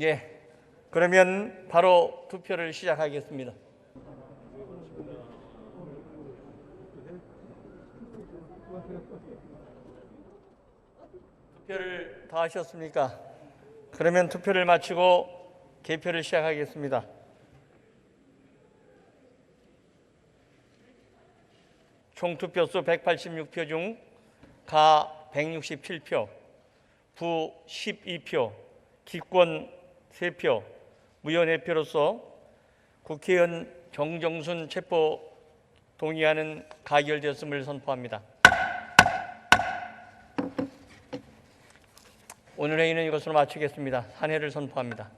예. 그러면 바로 투표를 시작하겠습니다. 투표를 다 하셨습니까? 그러면 투표를 마치고 개표를 시작하겠습니다. 총 투표수 186표 중 가 167표, 부 12표, 기권 3표, 무효 4표로서 국회의원 정정순 체포 동의안은 가결되었음을 선포합니다. 오늘 회의는 이것으로 마치겠습니다. 산회를 선포합니다.